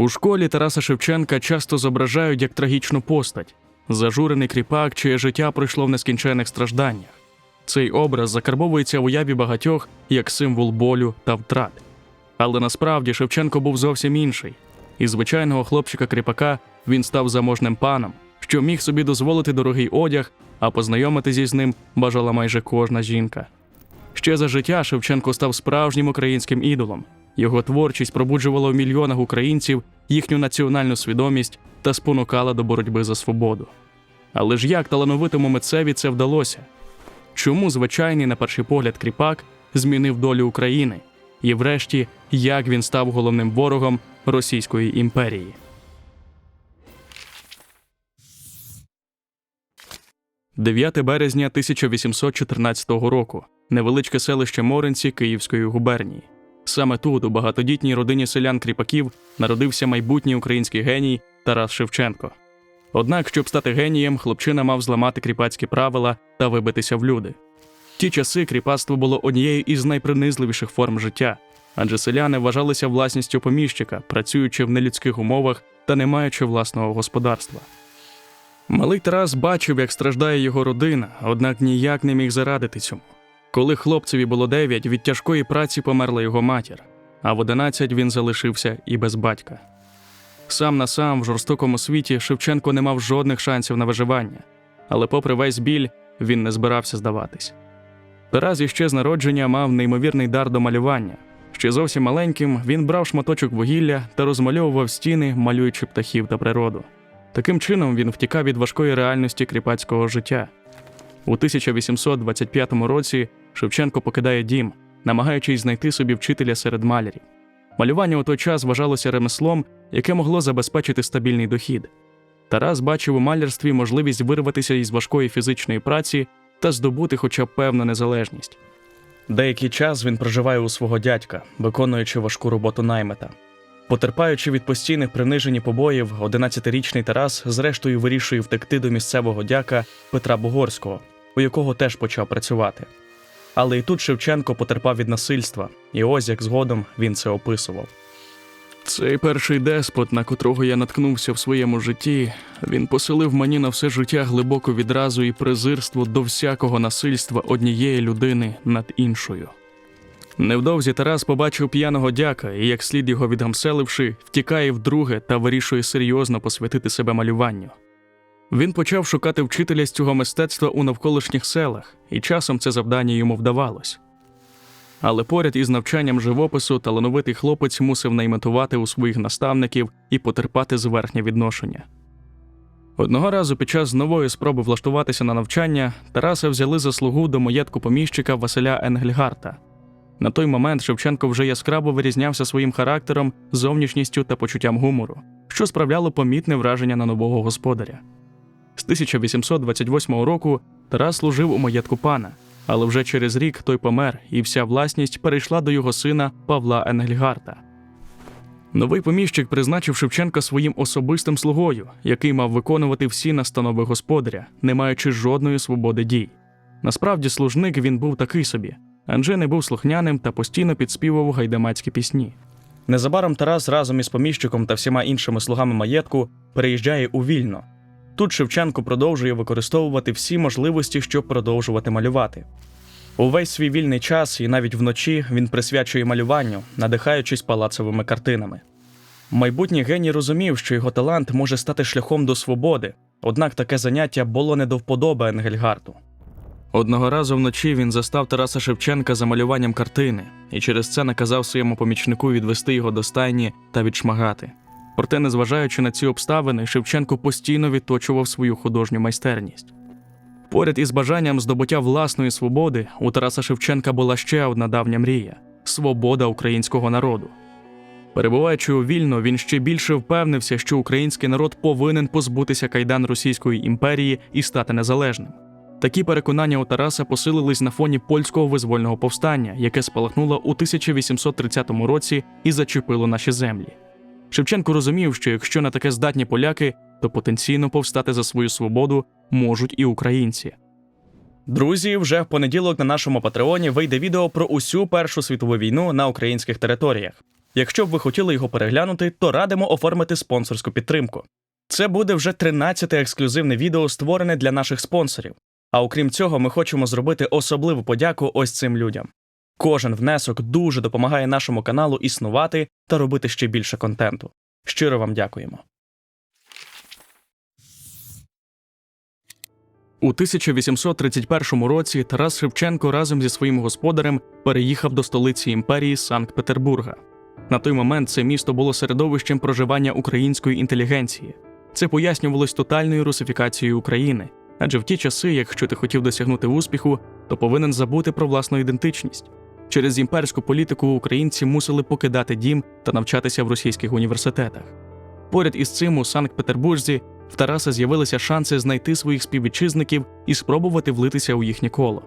У школі Тараса Шевченка часто зображають як трагічну постать, зажурений кріпак, чиє життя пройшло в нескінченних стражданнях. Цей образ закарбовується в уяві багатьох як символ болю та втрат. Але насправді Шевченко був зовсім інший. Із звичайного хлопчика-кріпака він став заможним паном, що міг собі дозволити дорогий одяг, а познайомитися з ним бажала майже кожна жінка. Ще за життя Шевченко став справжнім українським ідолом. Його творчість пробуджувала в мільйонах українців їхню національну свідомість та спонукала до боротьби за свободу. Але ж як талановитому митцеві це вдалося? Чому звичайний, на перший погляд, кріпак змінив долю України? І врешті, як він став головним ворогом Російської імперії? «9 березня 1814 року. Невеличке селище Моринці Київської губернії. Саме тут, у багатодітній родині селян-кріпаків, народився майбутній український геній Тарас Шевченко. Однак, щоб стати генієм, хлопчина мав зламати кріпацькі правила та вибитися в люди. В ті часи кріпацтво було однією із найпринизливіших форм життя, адже селяни вважалися власністю поміщика, працюючи в нелюдських умовах та не маючи власного господарства. Малий Тарас бачив, як страждає його родина, однак ніяк не міг зарадити цьому. Коли хлопцеві було дев'ять, від тяжкої праці померла його матір, а в одинадцять він залишився і без батька. Сам на сам в жорстокому світі Шевченко не мав жодних шансів на виживання, але, попри весь біль, він не збирався здаватись. Тарас іще з народження мав неймовірний дар до малювання. Ще зовсім маленьким він брав шматочок вугілля та розмальовував стіни, малюючи птахів та природу. Таким чином він втікав від важкої реальності кріпацького життя. У 1825 році Шевченко покидає дім, намагаючись знайти собі вчителя серед малярів. Малювання у той час вважалося ремеслом, яке могло забезпечити стабільний дохід. Тарас бачив у малярстві можливість вирватися із важкої фізичної праці та здобути хоча б певну незалежність. Деякий час він проживає у свого дядька, виконуючи важку роботу наймета. Потерпаючи від постійних принижень і побоїв, 11-річний Тарас зрештою вирішує втекти до місцевого дяка Петра Бугорського, у якого теж почав працювати. Але і тут Шевченко потерпав від насильства, і ось як згодом він це описував. Цей перший деспот, на котрого я наткнувся в своєму житті, він поселив мені на все життя глибоку відразу і презирство до всякого насильства однієї людини над іншою. Невдовзі Тарас побачив п'яного дяка і, як слід його відгамселивши, втікає вдруге та вирішує серйозно посвятити себе малюванню. Він почав шукати вчителя з цього мистецтва у навколишніх селах, і часом це завдання йому вдавалось. Але поряд із навчанням живопису талановитий хлопець мусив найметувати у своїх наставників і потерпати зверхнє відношення. Одного разу під час нової спроби влаштуватися на навчання Тараса взяли за слугу до маєтку поміщика Василя Енгельгарта. На той момент Шевченко вже яскраво вирізнявся своїм характером, зовнішністю та почуттям гумору, що справляло помітне враження на нового господаря. З 1828 року Тарас служив у маєтку пана, але вже через рік той помер, і вся власність перейшла до його сина Павла Енгельгарта. Новий поміщик призначив Шевченка своїм особистим слугою, який мав виконувати всі настанови господаря, не маючи жодної свободи дій. Насправді, служник він був такий собі. Анже не був слухняним та постійно підспівував гайдамацькі пісні. Незабаром Тарас разом із поміщиком та всіма іншими слугами маєтку переїжджає у Вільно. Тут Шевченко продовжує використовувати всі можливості, щоб продовжувати малювати. Увесь свій вільний час і навіть вночі він присвячує малюванню, надихаючись палацовими картинами. Майбутній геній розумів, що його талант може стати шляхом до свободи, однак таке заняття було не до вподоби Енгельгарту. Одного разу вночі він застав Тараса Шевченка за малюванням картини і через це наказав своєму помічнику відвести його до стайні та відшмагати. Проте, незважаючи на ці обставини, Шевченко постійно відточував свою художню майстерність. Поряд із бажанням здобуття власної свободи у Тараса Шевченка була ще одна давня мрія свобода українського народу. Перебуваючи у вільно, він ще більше впевнився, що український народ повинен позбутися кайдан Російської імперії і стати незалежним. Такі переконання у Тараса посилились на фоні польського визвольного повстання, яке спалахнуло у 1830 році і зачепило наші землі. Шевченко розумів, що якщо на таке здатні поляки, то потенційно повстати за свою свободу можуть і українці. Друзі, вже в понеділок на нашому патреоні вийде відео про усю Першу світову війну на українських територіях. Якщо б ви хотіли його переглянути, то радимо оформити спонсорську підтримку. Це буде вже 13-те ексклюзивне відео, створене для наших спонсорів. А окрім цього, ми хочемо зробити особливу подяку ось цим людям. Кожен внесок дуже допомагає нашому каналу існувати та робити ще більше контенту. Щиро вам дякуємо. У 1831 році Тарас Шевченко разом зі своїм господарем переїхав до столиці імперії Санкт-Петербурга. На той момент це місто було середовищем проживання української інтелігенції. Це пояснювалось тотальною русифікацією України, адже в ті часи, якщо ти хотів досягнути успіху, то повинен забути про власну ідентичність. Через імперську політику українці мусили покидати дім та навчатися в російських університетах. Поряд із цим у Санкт-Петербурзі в Тараса з'явилися шанси знайти своїх співвітчизників і спробувати влитися у їхнє коло.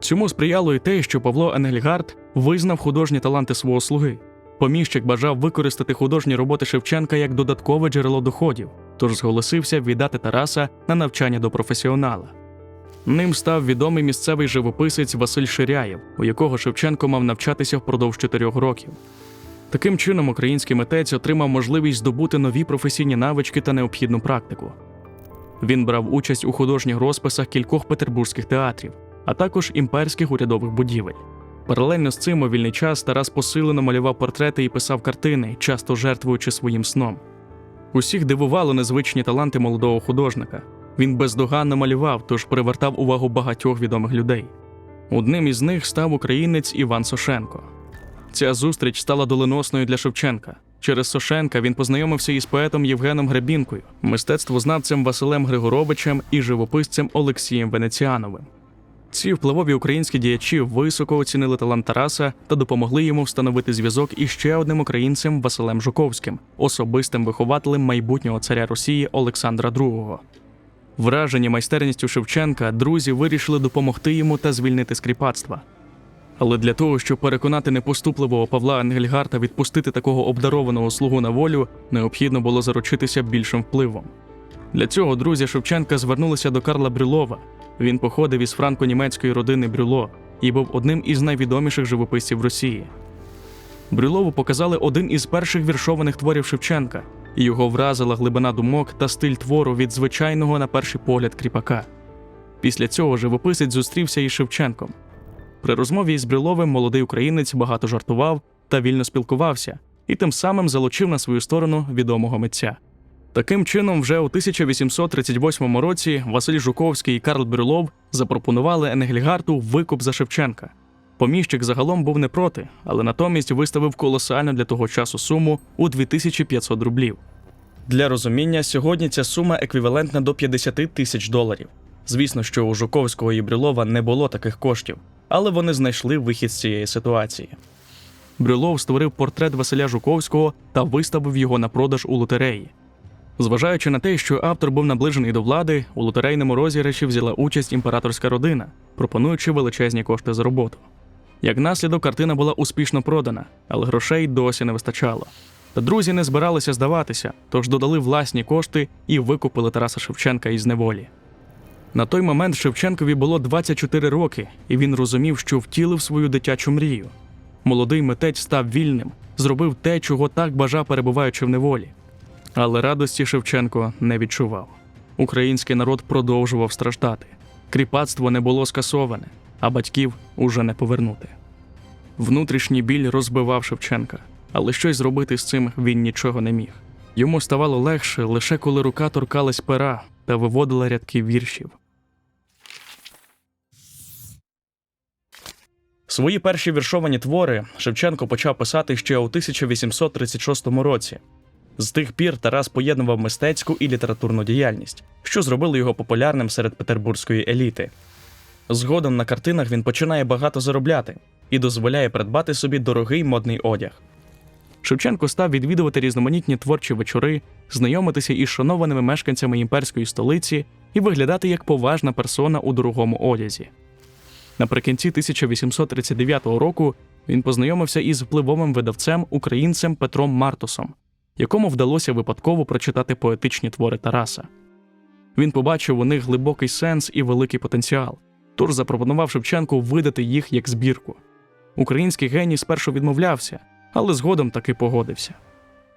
Цьому сприяло й те, що Павло Енгельгард визнав художні таланти свого слуги. Поміщик бажав використати художні роботи Шевченка як додаткове джерело доходів, тож зголосився віддати Тараса на навчання до професіонала. Ним став відомий місцевий живописець Василь Ширяєв, у якого Шевченко мав навчатися впродовж чотирьох років. Таким чином, український митець отримав можливість здобути нові професійні навички та необхідну практику. Він брав участь у художніх розписах кількох петербурзьких театрів, а також імперських урядових будівель. Паралельно з цим у вільний час Тарас посилено малював портрети і писав картини, часто жертвуючи своїм сном. Усіх дивувало незвичні таланти молодого художника. Він бездоганно малював, тож привертав увагу багатьох відомих людей. Одним із них став українець Іван Сошенко. Ця зустріч стала доленосною для Шевченка. Через Сошенка він познайомився із поетом Євгеном Гребінкою, мистецтвознавцем Василем Григоровичем і живописцем Олексієм Венеціановим. Ці впливові українські діячі високо оцінили талант Тараса та допомогли йому встановити зв'язок із ще одним українцем Василем Жуковським, особистим вихователем майбутнього царя Росії Олександра II. Вражені майстерністю Шевченка, друзі вирішили допомогти йому та звільнити з кріпацтва. Але для того, щоб переконати непоступливого Павла Енгельгарта відпустити такого обдарованого слугу на волю, необхідно було заручитися більшим впливом. Для цього друзі Шевченка звернулися до Карла Брюлова. Він походив із франко-німецької родини Брюло і був одним із найвідоміших живописців Росії. Брюлову показали один із перших віршованих творів Шевченка, і його вразила глибина думок та стиль твору від звичайного на перший погляд кріпака. Після цього живописець зустрівся із Шевченком. При розмові із Брюловим молодий українець багато жартував та вільно спілкувався, і тим самим залучив на свою сторону відомого митця. Таким чином, вже у 1838 році Василь Жуковський і Карл Брюлов запропонували Енгельгарту викуп за Шевченка. Поміщик загалом був не проти, але натомість виставив колосальну для того часу суму у 2500 рублів. Для розуміння, сьогодні ця сума еквівалентна до 50 тисяч доларів. Звісно, що у Жуковського і Брюлова не було таких коштів, але вони знайшли вихід з цієї ситуації. Брюлов створив портрет Василя Жуковського та виставив його на продаж у лотереї. Зважаючи на те, що автор був наближений до влади, у лотерейному розіграші взяла участь імператорська родина, пропонуючи величезні кошти за роботу. Як наслідок, картина була успішно продана, але грошей досі не вистачало. Та друзі не збиралися здаватися, тож додали власні кошти і викупили Тараса Шевченка із неволі. На той момент Шевченкові було 24 роки, і він розумів, що втілив свою дитячу мрію. Молодий митець став вільним, зробив те, чого так бажав, перебуваючи в неволі. Але радості Шевченко не відчував. Український народ продовжував страждати. Кріпацтво не було скасоване, а батьків уже не повернути. Внутрішній біль розбивав Шевченка, але щось зробити з цим він нічого не міг. Йому ставало легше лише коли рука торкалась пера та виводила рядки віршів. Свої перші віршовані твори Шевченко почав писати ще у 1836 році. З тих пір Тарас поєднував мистецьку і літературну діяльність, що зробило його популярним серед петербурзької еліти. Згодом на картинах він починає багато заробляти і дозволяє придбати собі дорогий модний одяг. Шевченко став відвідувати різноманітні творчі вечори, знайомитися із шанованими мешканцями імперської столиці і виглядати як поважна персона у дорогому одязі. Наприкінці 1839 року він познайомився із впливовим видавцем українцем Петром Мартусом, якому вдалося випадково прочитати поетичні твори Тараса. Він побачив у них глибокий сенс і великий потенціал, тож запропонував Шевченку видати їх як збірку. Український геній спершу відмовлявся, але згодом таки погодився.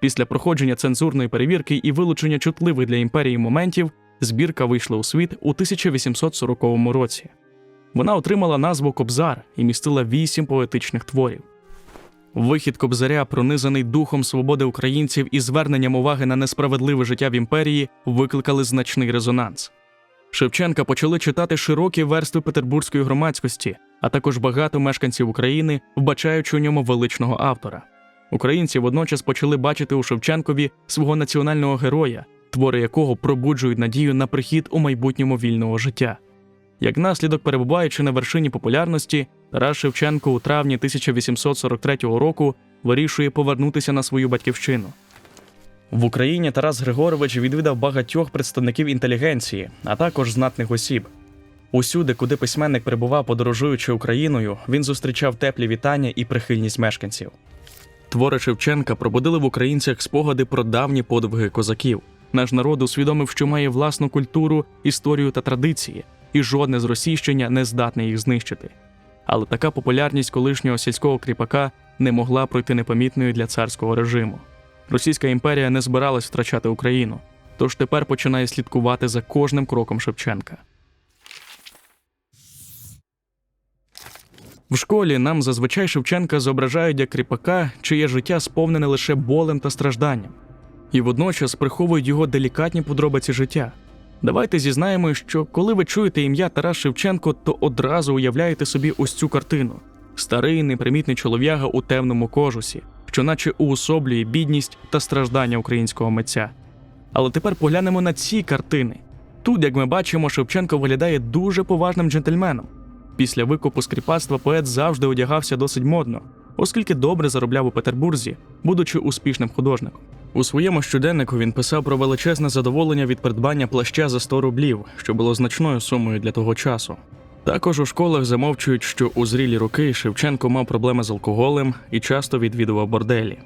Після проходження цензурної перевірки і вилучення чутливих для імперії моментів збірка вийшла у світ у 1840 році. Вона отримала назву Кобзар і містила вісім поетичних творів. Вихід Кобзаря, пронизаний духом свободи українців і зверненням уваги на несправедливе життя в імперії, викликали значний резонанс. Шевченка почали читати широкі верстви петербурзької громадськості, а також багато мешканців України, вбачаючи у ньому величного автора. Українці водночас почали бачити у Шевченкові свого національного героя, твори якого пробуджують надію на прихід у майбутньому вільного життя. Як наслідок, перебуваючи на вершині популярності, Тарас Шевченко у травні 1843 року вирішує повернутися на свою батьківщину. В Україні Тарас Григорович відвідав багатьох представників інтелігенції, а також знатних осіб. Усюди, куди письменник перебував, подорожуючи Україною, він зустрічав теплі вітання і прихильність мешканців. Твори Шевченка пробудили в українцях спогади про давні подвиги козаків. Наш народ усвідомив, що має власну культуру, історію та традиції, і жодне зросійщення не здатне їх знищити. Але така популярність колишнього сільського кріпака не могла пройти непомітною для царського режиму. Російська імперія не збиралась втрачати Україну, тож тепер починає слідкувати за кожним кроком Шевченка. В школі нам зазвичай Шевченка зображають як кріпака, чиє життя сповнене лише болем та стражданням, і водночас приховують його делікатні подробиці життя. Давайте зізнаємо, що коли ви чуєте ім'я Тарас Шевченко, то одразу уявляєте собі ось цю картину: старий непримітний чолов'яга у темному кожусі, що наче уособлює бідність та страждання українського митця. Але тепер поглянемо на ці картини. Тут, як ми бачимо, Шевченко виглядає дуже поважним джентльменом. Після викупу з кріпацтва поет завжди одягався досить модно, оскільки добре заробляв у Петербурзі, будучи успішним художником. У своєму щоденнику він писав про величезне задоволення від придбання плаща за 100 рублів, що було значною сумою для того часу. Також у школах замовчують, що у зрілі роки Шевченко мав проблеми з алкоголем і часто відвідував борделі.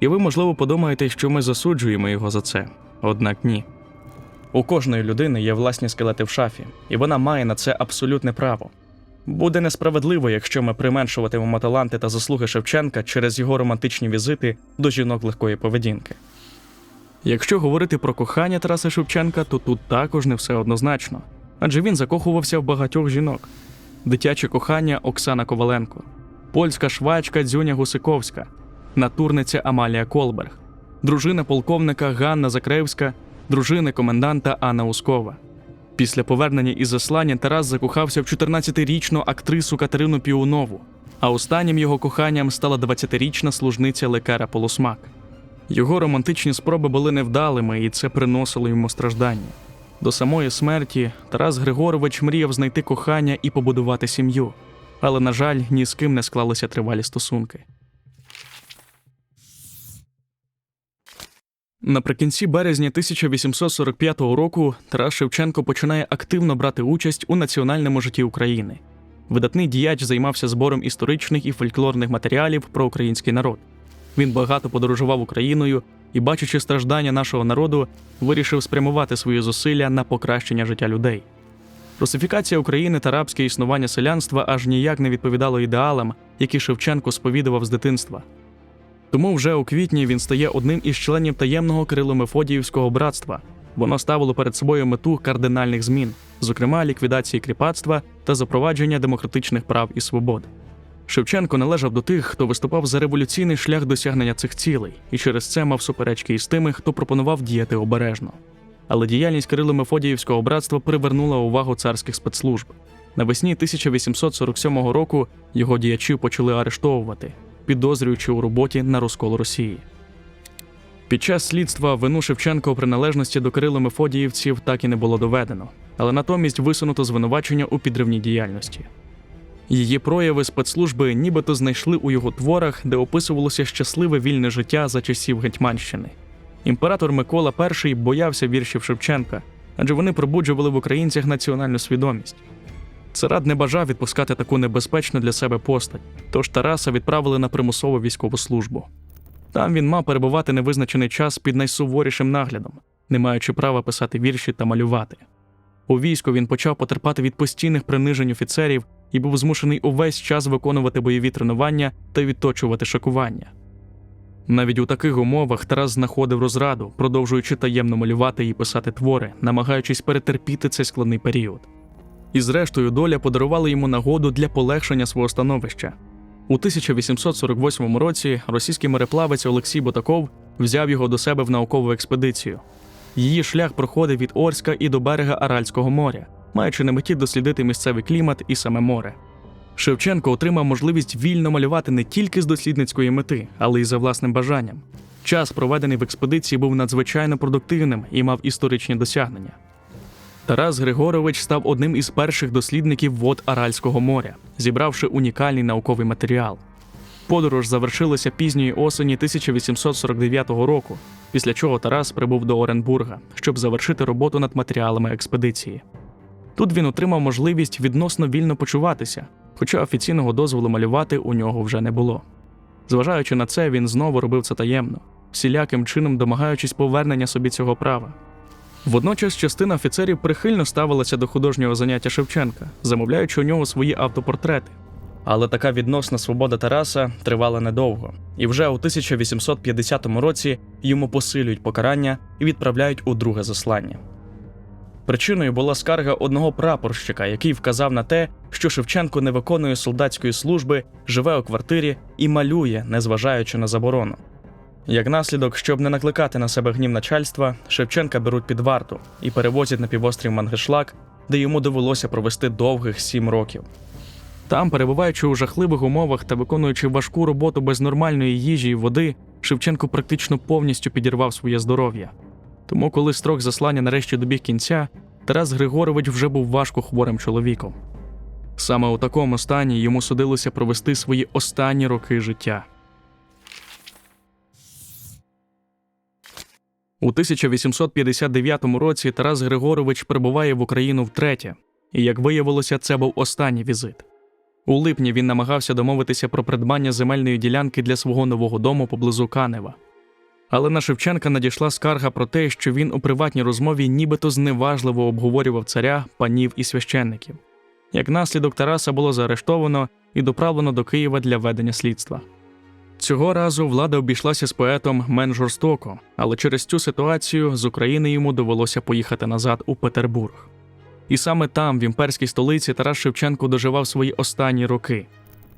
І ви, можливо, подумаєте, що ми засуджуємо його за це. Однак ні. У кожної людини є власні скелети в шафі, і вона має на це абсолютне право. Буде несправедливо, якщо ми применшуватимемо таланти та заслуги Шевченка через його романтичні візити до жінок легкої поведінки. Якщо говорити про кохання Тараса Шевченка, то тут також не все однозначно, адже він закохувався в багатьох жінок: дитяче кохання Оксана Коваленко, польська швачка Дзюня Гусиковська, натурниця Амалія Колберг, дружина полковника Ганна Закревська, дружина коменданта Анна Ускова. Після повернення із заслання Тарас закохався в 14-річну актрису Катерину Піунову, а останнім його коханням стала 20-річна служниця лекара Полосмак. Його романтичні спроби були невдалими, і це приносило йому страждання. До самої смерті Тарас Григорович мріяв знайти кохання і побудувати сім'ю, але, на жаль, ні з ким не склалися тривалі стосунки. Наприкінці березня 1845 року Тарас Шевченко починає активно брати участь у національному житті України. Видатний діяч займався збором історичних і фольклорних матеріалів про український народ. Він багато подорожував Україною і, бачачи страждання нашого народу, вирішив спрямувати свої зусилля на покращення життя людей. Русифікація України та рабське існування селянства аж ніяк не відповідало ідеалам, які Шевченко сповідував з дитинства. Тому вже у квітні він стає одним із членів таємного Кирило-Мефодіївського братства. Воно ставило перед собою мету кардинальних змін, зокрема ліквідації кріпацтва та запровадження демократичних прав і свобод. Шевченко належав до тих, хто виступав за революційний шлях досягнення цих цілей, і через це мав суперечки із тими, хто пропонував діяти обережно. Але діяльність Кирило-Мефодіївського братства привернула увагу царських спецслужб. Навесні 1847 року його діячів почали арештовувати, підозрюючи у роботі на розкол Росії. Під час слідства вину Шевченка у приналежності до Кирило Мефодіївців так і не було доведено, але натомість висунуто звинувачення у підривній діяльності. Її прояви спецслужби нібито знайшли у його творах, де описувалося щасливе вільне життя за часів Гетьманщини. Імператор Микола І боявся віршів Шевченка, адже вони пробуджували в українцях національну свідомість. Царат не бажав відпускати таку небезпечну для себе постать, тож Тараса відправили на примусову військову службу. Там він мав перебувати невизначений час під найсуворішим наглядом, не маючи права писати вірші та малювати. У війську він почав потерпати від постійних принижень офіцерів і був змушений увесь час виконувати бойові тренування та відточувати шокування. Навіть у таких умовах Тарас знаходив розраду, продовжуючи таємно малювати і писати твори, намагаючись перетерпіти цей складний період. І зрештою доля подарувала йому нагоду для полегшення свого становища. У 1848 році російський мореплавець Олексій Ботаков взяв його до себе в наукову експедицію. Її шлях проходив від Орська і до берега Аральського моря, маючи на меті дослідити місцевий клімат і саме море. Шевченко отримав можливість вільно малювати не тільки з дослідницької мети, але й за власним бажанням. Час, проведений в експедиції, був надзвичайно продуктивним і мав історичні досягнення. Тарас Григорович став одним із перших дослідників вод Аральського моря, зібравши унікальний науковий матеріал. Подорож завершилася пізньої осені 1849 року, після чого Тарас прибув до Оренбурга, щоб завершити роботу над матеріалами експедиції. Тут він отримав можливість відносно вільно почуватися, хоча офіційного дозволу малювати у нього вже не було. Зважаючи на це, він знову робив це таємно, всіляким чином домагаючись повернення собі цього права. Водночас частина офіцерів прихильно ставилася до художнього заняття Шевченка, замовляючи у нього свої автопортрети. Але така відносна свобода Тараса тривала недовго, і вже у 1850 році йому посилюють покарання і відправляють у друге заслання. Причиною була скарга одного прапорщика, який вказав на те, що Шевченко не виконує солдатської служби, живе у квартирі і малює, незважаючи на заборону. Як наслідок, щоб не накликати на себе гнів начальства, Шевченка беруть під варту і перевозять на півострів Мангишлак, де йому довелося провести довгих сім років. Там, перебуваючи у жахливих умовах та виконуючи важку роботу без нормальної їжі і води, Шевченко практично повністю підірвав своє здоров'я. Тому, коли строк заслання нарешті добіг кінця, Тарас Григорович вже був важко хворим чоловіком. Саме у такому стані йому судилося провести свої останні роки життя. У 1859 році Тарас Григорович прибуває в Україну втретє, і, як виявилося, це був останній візит. У липні він намагався домовитися про придбання земельної ділянки для свого нового дому поблизу Канева. Але на Шевченка надійшла скарга про те, що він у приватній розмові нібито зневажливо обговорював царя, панів і священників. Як наслідок Тараса було заарештовано і доправлено до Києва для ведення слідства. Цього разу влада обійшлася з поетом менш жорстоко, але через цю ситуацію з України йому довелося поїхати назад у Петербург. І саме там, в імперській столиці, Тарас Шевченко доживав свої останні роки.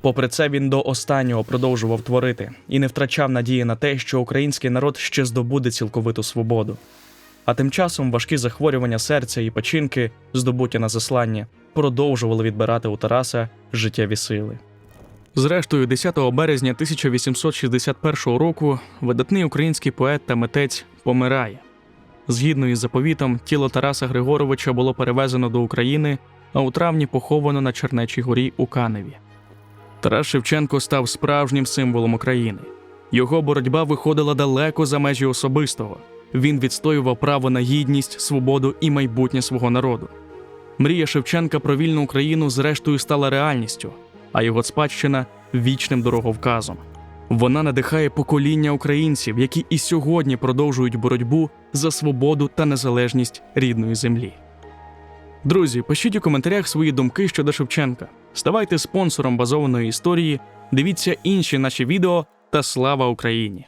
Попри це, він до останнього продовжував творити і не втрачав надії на те, що український народ ще здобуде цілковиту свободу. А тим часом важкі захворювання серця і печінки, здобуті на заслання, продовжували відбирати у Тараса життєві сили. Зрештою, 10 березня 1861 року видатний український поет та митець помирає. Згідно із заповітом, тіло Тараса Григоровича було перевезено до України, а у травні поховано на Чернечій горі у Каневі. Тарас Шевченко став справжнім символом України. Його боротьба виходила далеко за межі особистого. Він відстоював право на гідність, свободу і майбутнє свого народу. Мрія Шевченка про вільну Україну зрештою стала реальністю, а його спадщина вічним дороговказом. Вона надихає покоління українців, які і сьогодні продовжують боротьбу за свободу та незалежність рідної землі. Друзі, пишіть у коментарях свої думки щодо Шевченка. Ставайте спонсором базованої історії, дивіться інші наші відео та слава Україні!